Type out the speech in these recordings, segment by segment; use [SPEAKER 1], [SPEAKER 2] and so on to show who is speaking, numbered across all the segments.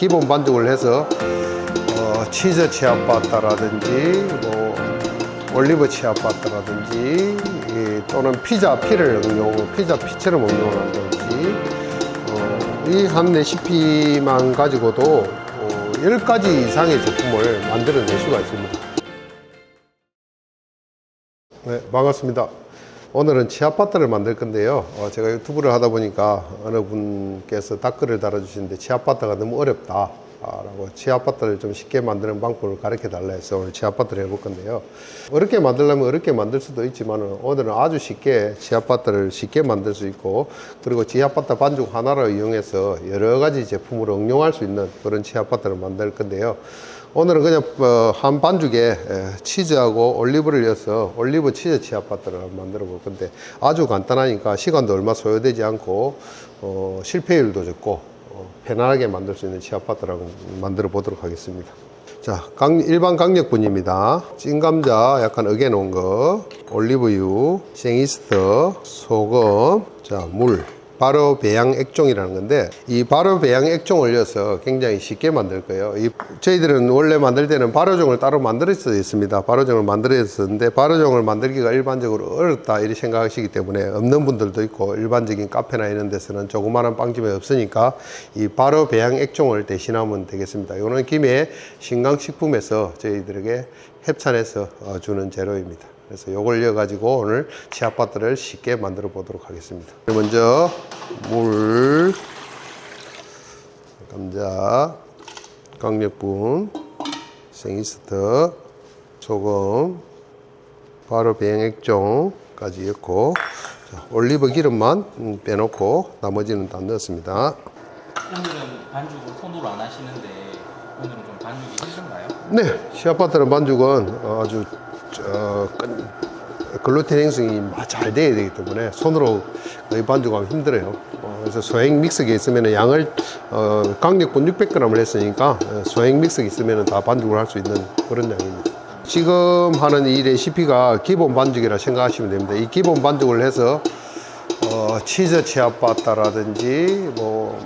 [SPEAKER 1] 기본 반죽을 해서 어, 치즈 치아바타라든지 뭐 올리브 치아바타라든지 이, 또는 피자 피를 응용, 피자 피처럼 응용을 한다든지 어, 이한 레시피만 가지고도 어, 10가지 이상의 제품을 만들어낼 수가 있습니다. 네, 반갑습니다. 오늘은 치아바타를 만들 건데요. 어, 제가 유튜브를 하다 보니까 어느 분께서 댓글을 달아주시는데 치아바타가 너무 어렵다. 아, 라고 치아바타를 좀 쉽게 만드는 방법을 가르쳐 달라 해서 오늘 치아바타를 해볼 건데요. 어렵게 만들려면 어렵게 만들 수도 있지만 오늘은 아주 쉽게 치아바타를 쉽게 만들 수 있고 그리고 치아바타 반죽 하나를 이용해서 여러 가지 제품으로 응용할 수 있는 그런 치아바타를 만들 건데요. 오늘은 그냥 어, 한 반죽에 에, 치즈하고 올리브를 넣어서 올리브 치즈 치아바타를 만들어 볼 건데 아주 간단하니까 시간도 얼마 소요되지 않고 어, 실패율도 적고 어, 편안하게 만들 수 있는 치아바타라고 만들어 보도록 하겠습니다. 자, 강, 일반 강력분입니다. 찐 감자 약간 으개놓은 거, 올리브유, 생이스터, 소금, 자, 물. 바로 배양 액종이라는 건데 이 바로 배양 액종을 넣어서 굉장히 쉽게 만들 거예요. 이 저희들은 원래 만들 때는 발효종을 따로 만들었어 있습니다. 발효종을 만들었었는데 발효종을 만들기가 일반적으로 어렵다 이렇게 생각하시기 때문에 없는 분들도 있고 일반적인 카페나 이런 데서는 조그마한 빵집에 없으니까 이 바로 배양 액종을 대신하면 되겠습니다. 이거는 김해 신강식품에서 저희들에게 협찬해서 어, 주는 재료입니다. 그래서 요걸 넣어가지고 오늘 치아바타를 쉽게 만들어 보도록 하겠습니다. 먼저 물, 감자, 강력분, 생이스터, 소금, 바로 배양액종까지 넣고 자, 올리브 기름만 음, 빼놓고 나머지는 다 넣었습니다.
[SPEAKER 2] 오늘은 반죽을 손으로 안 하시는데 오늘은 좀 반죽이 힘든가요?
[SPEAKER 1] 네, 치아바타는 반죽은 아주 저, 끈- 글루텐 행성이 잘 돼야 되기 때문에 손으로 거의 반죽하면 힘들어요. 어, 그래서 소행 믹서기에 있으면 양을 어, 강력분 600g을 했으니까 어, 소행 믹서기 있으면 다 반죽을 할 수 있는 그런 양입니다. 지금 하는 이 레시피가 기본 반죽이라 생각하시면 됩니다. 이 기본 반죽을 해서 어, 치즈 치아바타라든지 뭐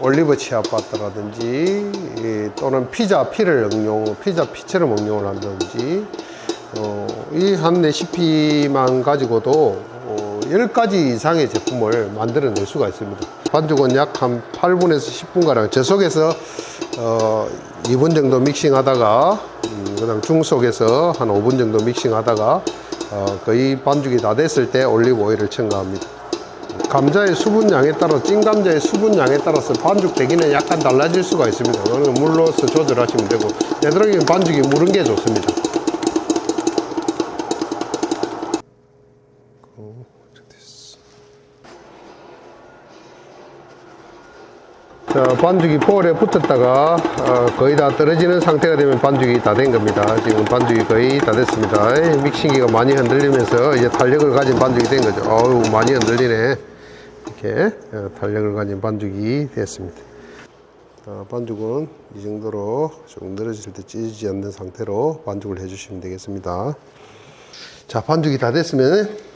[SPEAKER 1] 올리브 치아바타라든지 이, 또는 피자 피를 응용 피자 피처럼 응용을 한다든지 어, 이한 레시피만 가지고도 어, 10가지 이상의 제품을 만들어낼 수가 있습니다. 반죽은 약 한 8분에서 10분가량 저 속에서 어, 2분 정도 믹싱 하다가 음, 그 다음 중속에서 한 5분 정도 믹싱 하다가 어, 거의 반죽이 다 됐을 때 올리브 오일을 첨가합니다. 감자의 수분량에 따라 찐 감자의 수분량에 따라서 반죽 되기는 약간 달라질 수가 있습니다. 그거는 물로서 조절하시면 되고 되도록이면 반죽이 무른 게 좋습니다. 자, 반죽이 볼에 붙었다가 어, 거의 다 떨어지는 상태가 되면 반죽이 다 된 겁니다. 지금 반죽이 거의 다 됐습니다. 이 믹싱기가 많이 흔들리면서 이제 탄력을 가진 반죽이 된 거죠. 어우, 많이 흔들리네. 이렇게 어, 탄력을 가진 반죽이 됐습니다. 어, 반죽은 이 정도로 조금 늘어질 때 찢어지지 않는 상태로 반죽을 해주시면 되겠습니다. 자, 반죽이 다 됐으면 어,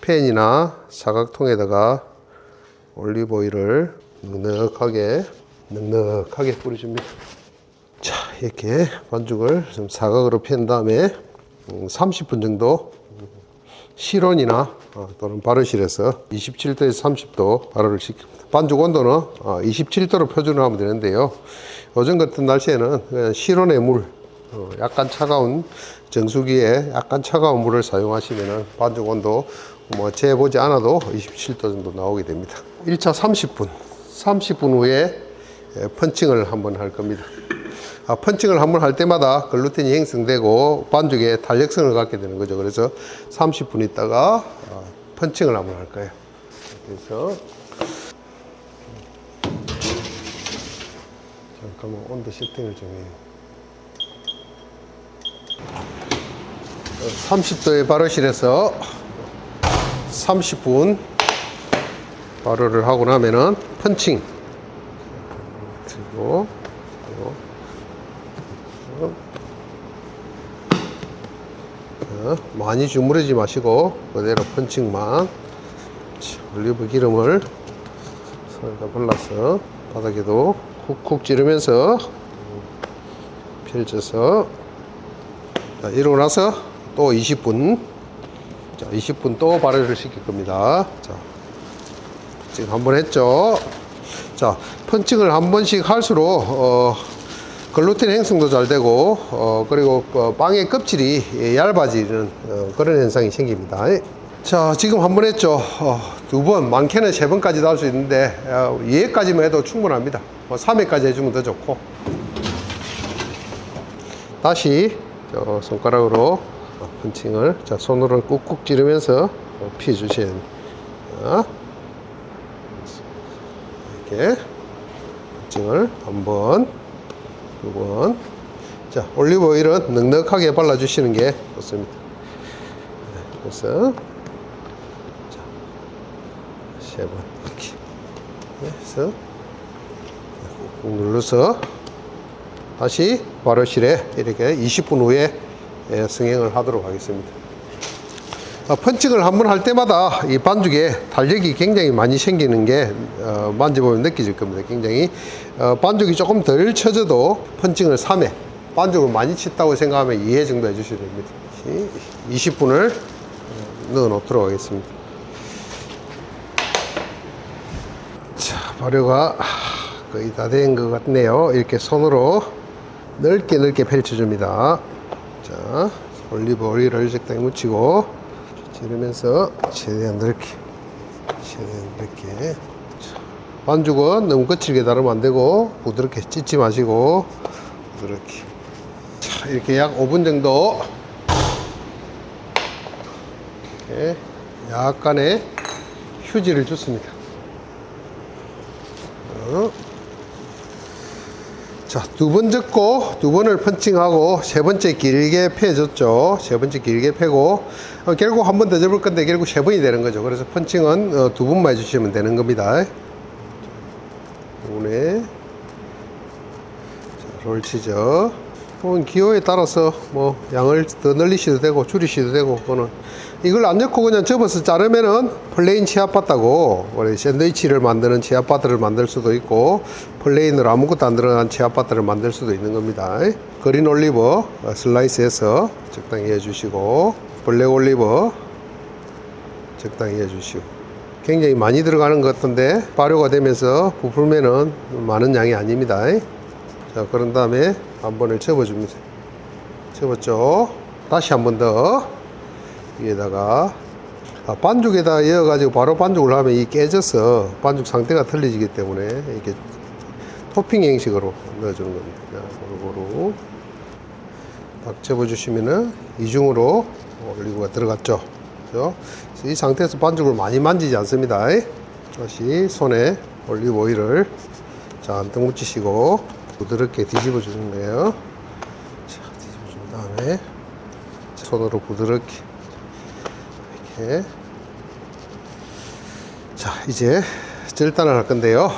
[SPEAKER 1] 팬이나 사각통에다가 올리브 오일을 넉넉하게 넉넉하게 뿌려줍니다. 자, 이렇게 반죽을 좀 사각으로 편 다음에 음, 30분 정도 실온이나 어, 또는 발효실에서 27도에서 30도 발효를 시킵니다. 반죽 온도는 어, 27도로 표준을 하면 되는데요. 요즘 같은 날씨에는 실온의 물, 어, 약간 차가운 정수기에 약간 차가운 물을 사용하시면 반죽 온도 뭐 재보지 않아도 27도 정도 나오게 됩니다. 1차 30분, 30분 후에 예, 펀칭을 한번 할 겁니다. 아, 펀칭을 한번 할 때마다 글루텐이 형성되고 반죽에 탄력성을 갖게 되는 거죠. 그래서 30분 있다가 아, 펀칭을 한번 할 거예요. 그래서 잠깐만 온도 세팅을 좀 해요. 30도의 발효실에서 30분 발효를 하고 나면은 펀칭. 그리고 자, 많이 주무르지 마시고 그대로 펀칭만. 자, 올리브 기름을 손에다 발라서 바닥에도 쿡쿡 찌르면서 펼쳐서. 자, 이러고 나서 또 20분 자, 20분 또 발효를 시킬 겁니다. 자, 지금 한 번 했죠. 자, 펀칭을 한 번씩 할수록 어, 글루텐 행성도 잘 되고 어, 그리고 어, 빵의 껍질이 얇아지는 어, 그런 현상이 생깁니다. 자, 지금 한 번 했죠. 어, 두 번, 많게는 세 번까지도 할 수 있는데 어, 2회까지만 해도 충분합니다. 뭐 3회까지 해주면 더 좋고 다시 저 손가락으로 펀칭을 자 손으로 꾹꾹 찌르면서 어, 피해 주셔야 됩니다. 이렇게 펀칭을 한 번, 두 번. 자 올리브 오일은 넉넉하게 발라 주시는 게 좋습니다. 네, 그래서 세번 이렇게 해서 꾹 눌러서 다시 발효실에 이렇게 20분 후에 예, 승행을 하도록 하겠습니다. 어, 펀칭을 한 번 할 때마다 이 반죽에 탄력이 굉장히 많이 생기는 게 어, 만져보면 느껴질 겁니다. 굉장히 어, 반죽이 조금 덜 쳐져도 펀칭을 3회, 반죽을 많이 쳤다고 생각하면 2회 정도 해주셔야 됩니다. 20분을 넣어 놓도록 하겠습니다. 자, 발효가 거의 다 된 것 같네요. 이렇게 손으로 넓게 넓게 펼쳐줍니다. 자, 올리브 오일을 적당히 묻히고 지르면서 최대한 넓게, 최대한 넓게. 자, 반죽은 너무 거칠게 다르면 안 되고 부드럽게 찢지 마시고 부드럽게. 자, 이렇게 약 5분 정도 이렇게 약간의 휴지를 줬습니다. 어. 자, 두 번 접고 두 번을 펀칭하고 세 번째 길게 패줬죠. 세 번째 길게 패고 어, 결국 한 번 더 접을 건데 결국 세 번이 되는 거죠. 그래서 펀칭은 어, 두 번만 해주시면 되는 겁니다. 오늘 자, 롤 치죠. 그건 기호에 따라서 뭐 양을 더 늘리셔도 되고 줄이셔도 되고 그거는 이걸 안 넣고 그냥 접어서 자르면은 플레인 치아바다고 우리 샌드위치를 만드는 치아바다를 만들 수도 있고 플레인으로 아무것도 안 들어간 치아바다를 만들 수도 있는 겁니다. 그린 올리브 슬라이스해서 적당히 해주시고 블랙 올리브 적당히 해주시고 굉장히 많이 들어가는 것 같은데 발효가 되면서 부풀면은 많은 양이 아닙니다. 자 그런 다음에 한 번을 접어줍니다. 접었죠. 다시 한 번 더 위에다가 아, 반죽에다 이어가지고 바로 반죽을 하면 이 깨져서 반죽 상태가 틀려지기 때문에 이렇게 토핑 형식으로 넣어주는 겁니다. 자, 고루고루 딱 접어주시면은 이중으로 올리고가 들어갔죠. 그래서 이 상태에서 반죽을 많이 만지지 않습니다. 다시 손에 올리브 오일을 잔뜩 묻히시고 부드럽게 뒤집어 주는 거예요. 자, 뒤집어 준 다음에 손으로 부드럽게 이렇게 자 이제 절단을 할 건데요.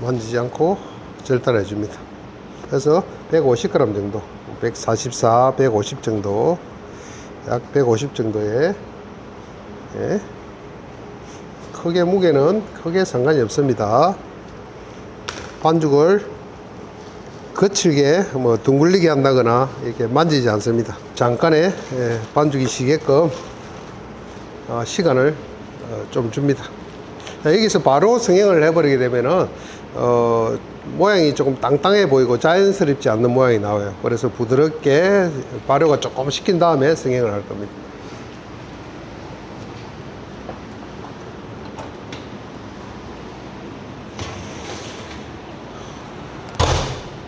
[SPEAKER 1] 만지지 않고 절단해 줍니다. 그래서 150g 정도, 144, 150 정도, 약 150 정도의 예. 크게 무게는 크게 상관이 없습니다. 반죽을 거칠게 뭐 둥글리게 한다거나 이렇게 만지지 않습니다. 잠깐의 예, 반죽이 쉬게끔 어, 시간을 어, 좀 줍니다. 자, 여기서 바로 성형을 해버리게 되면은 어, 모양이 조금 땅땅해 보이고 자연스럽지 않는 모양이 나와요. 그래서 부드럽게 발효가 조금 시킨 다음에 성형을 할 겁니다.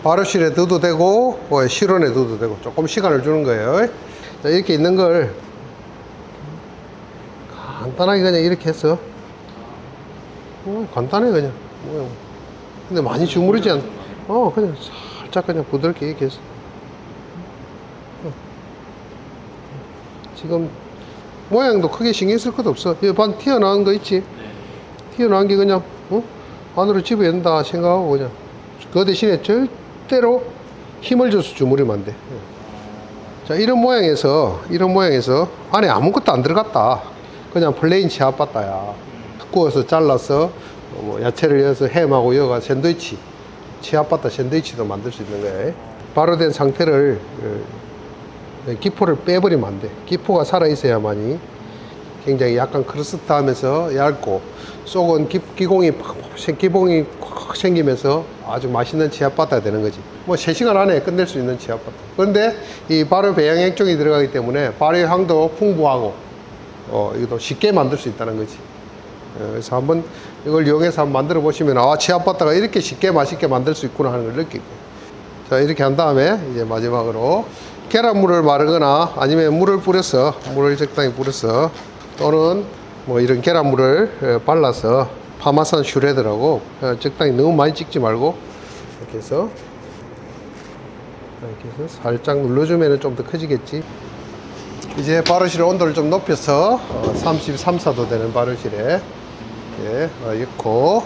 [SPEAKER 1] 발효실에 넣어도 되고 뭐 실온에 넣어도 되고 조금 시간을 주는 거예요. 자, 이렇게 있는 걸 간단하게 그냥 이렇게 해서 어, 간단해 그냥 뭐, 근데 많이 주무르지 않. 어 그냥 살짝 그냥 부드럽게 이렇게 해서 어. 지금 모양도 크게 신경 쓸 것도 없어. 여기 반 튀어나온 거 있지? 튀어나온 게 그냥 어? 안으로 집어야 된다 생각하고 그냥 그 대신에 절 대로 힘을 줘서 주무르면 안 돼. 자 이런 모양에서 이런 모양에서 안에 아무것도 안 들어갔다. 그냥 플레인 치아바따야. 구워서 잘라서 뭐 야채를 넣어서 햄하고 여가 샌드위치 치아바타 샌드위치도 만들 수 있는 거예요. 발효된 상태를 어, 기포를 빼버리면 안 돼. 기포가 살아 있어야만이 굉장히 약간 크러스트하면서 얇고 속은 기, 생- 기공이 콱 생기면서 아주 맛있는 치아바타가 되는 거지. 뭐 3시간 안에 끝낼 수 있는 치아바타. 그런데 이 발효 배양 액종이 들어가기 때문에 발효 향도 풍부하고 어, 이것도 쉽게 만들 수 있다는 거지. 어, 그래서 한번 이걸 이용해서 한번 만들어 보시면 아 치아바타가 이렇게 쉽게 맛있게 만들 수 있구나 하는 걸 느끼고 자 이렇게 한 다음에 이제 마지막으로 계란물을 마르거나 아니면 물을 뿌려서 물을 적당히 뿌려서 또는 뭐 이런 계란물을 어, 발라서 파마산 슈레드라고. 어, 적당히 너무 많이 찍지 말고 이렇게 해서 이렇게 해서 살짝 눌러주면 좀 더 커지겠지. 이제 바르실의 온도를 좀 높여서 어, 33, 4도 되는 바르실에 어, 넣고.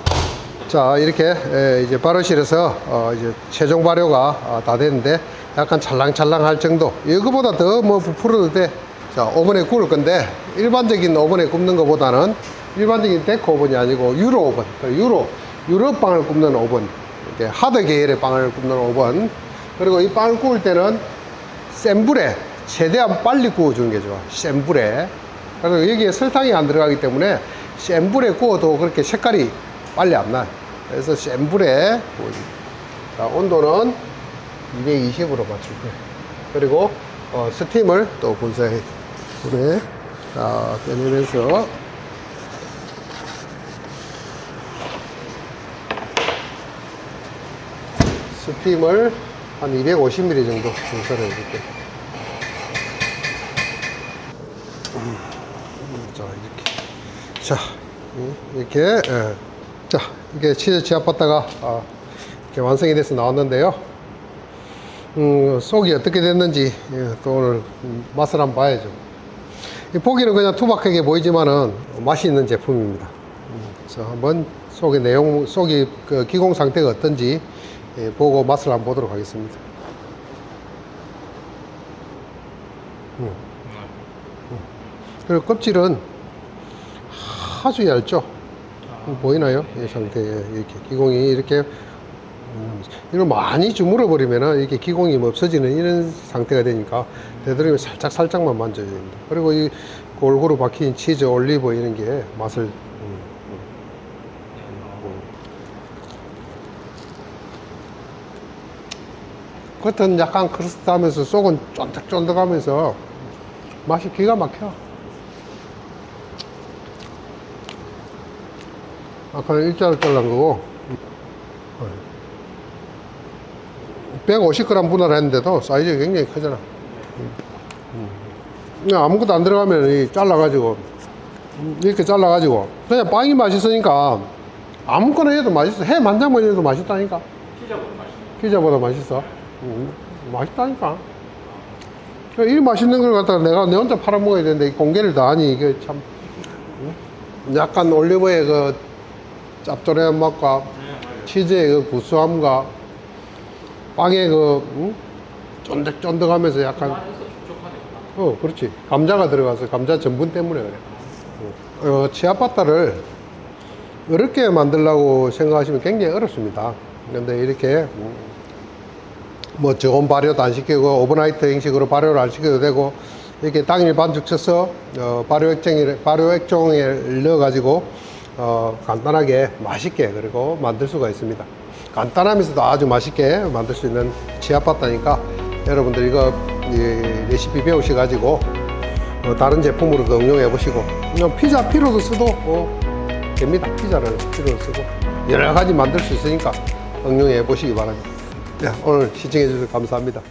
[SPEAKER 1] 자 이렇게 에, 이제 바르실에서 어, 이제 최종 발효가 어, 다 됐는데 약간 찰랑찰랑할 정도. 이거보다 더 뭐 부풀어도 돼자 오븐에 구울 건데 일반적인 오븐에 굽는 것보다는 일반적인 데코 오븐이 아니고 유로 오븐 그 유로 유로 빵을 굽는 오븐 이렇게 하드 계열의 빵을 굽는 오븐 그리고 이 빵을 구울 때는 센 불에 최대한 빨리 구워주는 게 좋아. 센 불에. 그리고 여기에 설탕이 안 들어가기 때문에 센 불에 구워도 그렇게 색깔이 빨리 안 나. 그래서 센 불에. 자, 온도는 220으로 맞출 거예요. 그리고 어, 스팀을 또 분사해 돼. 불에 자, 빼내면서 스팀을 한 250ml 정도 분사를 해줄게요. 자 이렇게 자 이- 이렇게 예. 자 이게 치즈 지압바다가 아, 이렇게 완성이 돼서 나왔는데요 음, 속이 어떻게 됐는지 예, 또 오늘 음, 맛을 한번 봐야죠 이 보기는 그냥 투박하게 보이지만은 맛이 있는 제품입니다 음, 그래서 한번 속의 내용 속이 그 기공 상태가 어떤지 예, 보고 맛을 한번 보도록 하겠습니다 그리고 껍질은 아주 얇죠. 보이나요? 이 상태에 이렇게 기공이 이렇게 음, 이걸 많이 주물어 버리면은 이렇게 기공이 뭐 없어지는 이런 상태가 되니까 되도록이면 살짝 살짝만 만져야 됩니다. 그리고 이 골고루 박힌 치즈, 올리브 이런 게 맛을 음, 겉은 약간 크러스트하면서 속은 쫀득쫀득하면서 맛이 기가 막혀. 아까는 일자로 잘란 거고. 150g 분할 했는데도 사이즈가 굉장히 크잖아. 그냥 아무것도 안 들어가면 이 잘라가지고 이렇게 잘라가지고. 그냥 빵이 맛있으니까 아무거나 해도 맛있어. 해 만장만 해도 맛있다니까.
[SPEAKER 2] 피자보다 맛있네요.
[SPEAKER 1] 피자보다 맛있어 음, 맛있다니까 이 맛있는 걸 갖다가 내가 내 혼자 팔아먹어야 되는데 이 공개를 다 하니 이게 참 음? 약간 올리브의 그 짭조름한 맛과 치즈의 그 구수함과 빵의 그 음? 쫀득쫀득하면서 약간. 어 그렇지 감자가 들어가서 감자 전분 때문에 그래 어, 치아바타를 어렵게 만들려고 생각하시면 굉장히 어렵습니다 근데 이렇게 음, 뭐 저온 발효도 안 시키고 오버나이트 형식으로 발효를 안 시켜도 되고 이렇게 당일 반죽 쳐서 어, 발효 액정에 발효 액종에 넣어 가지고 어, 간단하게 맛있게 그리고 만들 수가 있습니다. 간단하면서도 아주 맛있게 만들 수 있는 치아바타니까 여러분들 이거 이 레시피 배우셔 가지고 어, 다른 제품으로도 응용해 보시고 피자 피로도 쓰도 어, 됩니다. 피자를 피로도 쓰고 여러 가지 만들 수 있으니까 응용해 보시기 바랍니다. 네, 오늘 시청해 주셔서 감사합니다.